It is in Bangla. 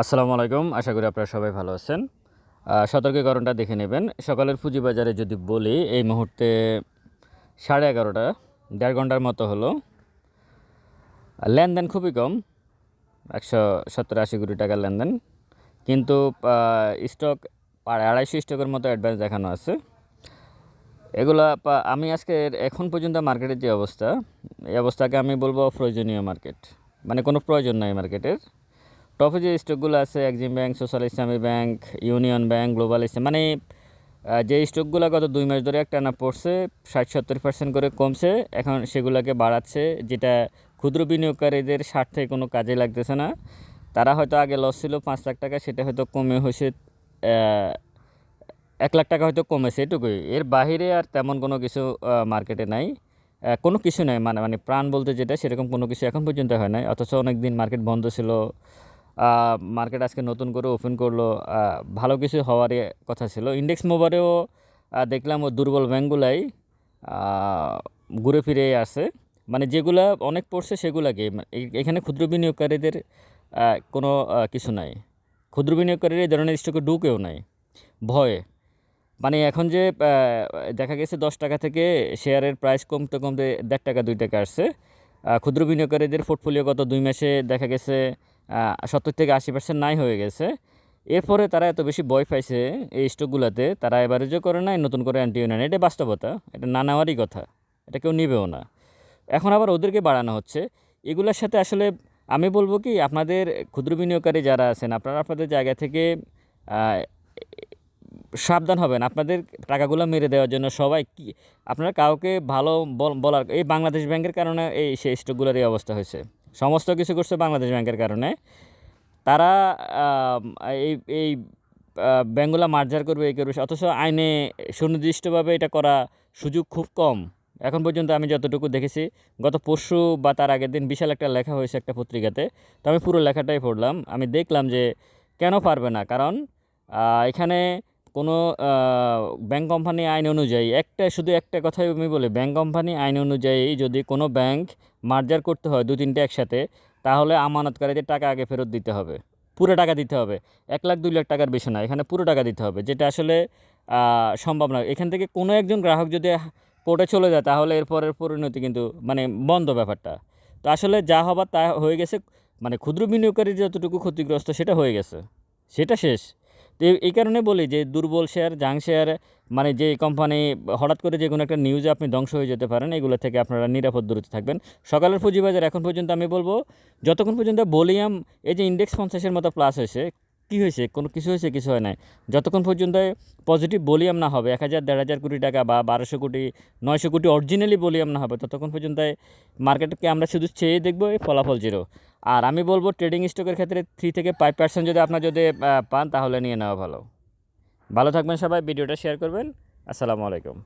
আসসালামু আলাইকুম, আশা করি আপনারা সবাই ভালো আছেন। সতর্কীকরণটা দেখে নেবেন। সকালের পুঁজিবাজারে যদি বলি, এই মুহূর্তে সাড়ে এগারোটা, দেড় ঘণ্টার মতো হলো। লেনদেন খুবই কম, একশো সত্তর আশি কোটি টাকার লেনদেন। কিন্তু স্টক আড়াইশো স্টকের মতো অ্যাডভান্স দেখানো আছে। এগুলা আমি আজকে এখন পর্যন্ত মার্কেটের যে অবস্থা, এই অবস্থাকে আমি বলব অপ্রয়োজনীয় মার্কেট। মানে কোনো প্রয়োজন নাই মার্কেটের। টপে যে স্টকগুলো আছে Exim bank, social Islami bank, union bank, global Islam মানে যে স্টকগুলো গত দুই মাস ধরে একটা না পড়ছে, ষাট, সত্তর পার্সেন্ট করে কমছে, এখন সেগুলোকে বাড়াচ্ছে, যেটা ক্ষুদ্র বিনিয়োগকারীদের স্বার্থে কোনো কাজে লাগতেছে না। তারা হয়তো আগে লস ছিল পাঁচ লাখ টাকা, সেটা হয়তো কমে হয়েছে এক লাখ টাকা হয়তো কমেছে এটুকুই। এর বাহিরে আর তেমন কোনো কিছু মার্কেটে নাই। কোনো কিছু নাই মানে মানে প্রাণ বলতে যেটা, সেরকম কোনো কিছু এখন পর্যন্ত হয় নাই, অথচ অনেক দিন মার্কেট বন্ধ ছিল। মার্কেট আজকে নতুন করে ওপেন করল ভালো কিছু হওয়ারই কথা ছিল। ইন্ডেক্স মোবারেও দেখলাম ও দুর্বল ব্যাঙ্কগুলাই ঘুরে ফিরে আসে মানে যেগুলা অনেক পড়ছে সেগুলাকে মা- এখানে ক্ষুদ্র বিনিয়োগকারীদের কোনো কিছু নাই। ক্ষুদ্র বিনিয়োগকারীরা এই ধরনের স্টকে ঢুকেও নাই। ভয়ে। মানে এখন যে দেখা গেছে দশ টাকা থেকে শেয়ারের প্রাইস কমতে কমতে দেড় টাকা, দুই টাকা আসছে। ক্ষুদ্র বিনিয়োগকারীদের পোর্টফোলিও গত দুই মাসে দেখা গেছে সত্তর থেকে আশি পার্সেন্ট নাই হয়ে গেছে। এরপরে তারা এত বেশি বয় পাইছে এই স্টকগুলোতে, তারা এভারেজও করে নাই, নতুন করে অ্যান্টিও নেয় এটা বাস্তবতা, এটা না নেওয়ারই কথা, এটা কেউ নিবেও না। এখন আবার ওদেরকে বাড়ানো হচ্ছে। এগুলোর সাথে আসলে আমি বলব কি, আপনাদের ক্ষুদ্র বিনিয়োগকারী যারা আছেন, আপনারা আপনাদের জায়গা থেকে সাবধান হবেন। আপনাদের টাকাগুলো মেরে দেওয়ার জন্য সবাই কি, আপনারা কাউকে ভালো বল- বলার, এই বাংলাদেশ ব্যাংকের কারণে এই, সেই স্টকগুলোর এই অবস্থা হয়েছে। সমস্ত কিছু করছে বাংলাদেশ ব্যাংকের কারণে। তারা এই এই আহ, ব্যাংকগুলো মার্জার করবে এই করবে অথচ আইনে সুনির্দিষ্টভাবে এটা করা সুযোগ খুব কম। এখন পর্যন্ত আমি যতটুকু দেখেছি গত পরশু বা তার আগের দিন বিশাল একটা লেখা হয়েছে একটা পত্রিকাতে তো আমি পুরো লেখাটাই পড়লাম। আমি দেখলাম যে কেন পারবে না কারণ এখানে কোনো ব্যাংক কোম্পানি আইন অনুযায়ী, একটা, শুধু একটা কথাই আমি বলি ব্যাংক কোম্পানি আইন অনুযায়ী যদি কোনো ব্যাংক মার্জার করতে হয় দু, তিনটে একসাথে, তাহলে আমানতকারীদের টাকা আগে ফেরত দিতে হবে। পুরো টাকা দিতে হবে। এক লাখ, দুই লাখ টাকার বেশি না, এখানে পুরো টাকা দিতে হবে, যেটা আসলে সম্ভব নয়। এখান থেকে কোনো একজন গ্রাহক যদি কোর্টে চলে যায়, তাহলে এরপরের পরিণতি কিন্তু মানে বন্ধ ব্যাপারটা। তো আসলে যা হবার তা হয়ে গেছে মানে ক্ষুদ্র বিনিয়োগকারীর যতটুকু ক্ষতিগ্রস্ত, সেটা হয়ে গেছে। সেটা শেষ। তো এই- কারণে বলি যে দুর্বল শেয়ার জাং শেয়ার মানে যে কোম্পানি হঠাৎ করে যে কোনো একটা নিউজে আপনি ধ্বংস হয়ে যেতে পারেন, এগুলো থেকে আপনারা নিরাপদ দূরত্বে থাকবেন। সকালের পুঁজিবাজার এখন পর্যন্ত আমি বলব, যতক্ষণ পর্যন্ত ভলিউম এই যে ইন্ডেক্স পঞ্চাশের মতো প্লাস হয়েছে কী হয়েছে? কোনো কিছু হয়েছে? কিছু হয় নাই। যতক্ষণ পর্যন্ত পজিটিভ ভলিউম না হবে, এক হাজার, দেড় হাজার কোটি টাকা বা বারোশো কোটি, নয়শো কোটি অরিজিনালি ভলিউম না হবে, ততক্ষণ পর্যন্ত মার্কেটকে আমরা শুধু চেয়ে দেখব এই ফলাফল জিরো আর আমি বলব ট্রেডিং স্টকের ক্ষেত্রে থ্রি থেকে ফাইভ পার্সেন্ট যদি আপনার যদি পান, তাহলে নিয়ে নেওয়া ভালো। ভালো থাকবেন সবাই, ভিডিওটা শেয়ার করবেন। আসসালামু আলাইকুম।